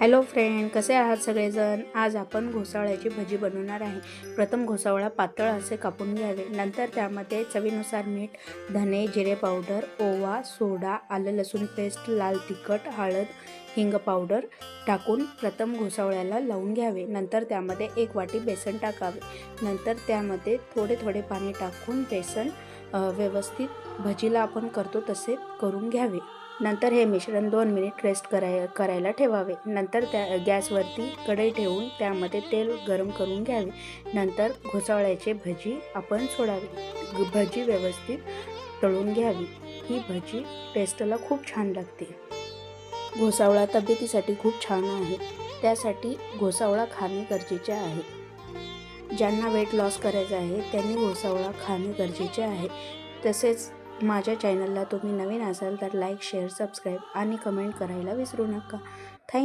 Hello friend कसे आहात सगळेजण? आज आपण घोसाळ्याची भजी बनवणार आहे. प्रथम घोसावळा पातळ असे कापून घ्यावे. नंतर त्यामध्ये चवीनुसार मीठ धने जिरे पावडर ओवा सोडा आलं लसूण पेस्ट लाल तिखट हळद हिंग पावडर टाकून प्रथम घोसावळ्याला लावून घ्यावे. नंतर त्यामध्ये एक वाटी बेसन टाकावे. नंतर त्यामध्ये थोडे थोडे पाणी टाकून बेसन व्यवस्थित भजीला आपण करतो तसे करून घ्यावे. नंतर हे मिश्रण दोन मिनिट रेस्ट कराय करायला ठेवावे. नंतर त्या गॅसवरती कढई ठेवून त्यामध्ये तेल गरम करून घ्यावे. नंतर घोसावळ्याचे भजी आपण सोडावी. भजी व्यवस्थित तळून घ्यावी. ही भजी टेस्टला खूप छान लागते. घोसावळा तब्येतीसाठी खूप छान आहे. त्यासाठी घोसावळा खाणे गरजेचे आहे. ज्यांना वेट लॉस करायचं आहे त्यांनी घोसावळा खाणे गरजेचे आहे. तसेच माझ्या चॅनलला तुम्ही नवीन असाल तर लाईक शेअर सबस्क्राईब आणि कमेंट करायला विसरू नका. थँक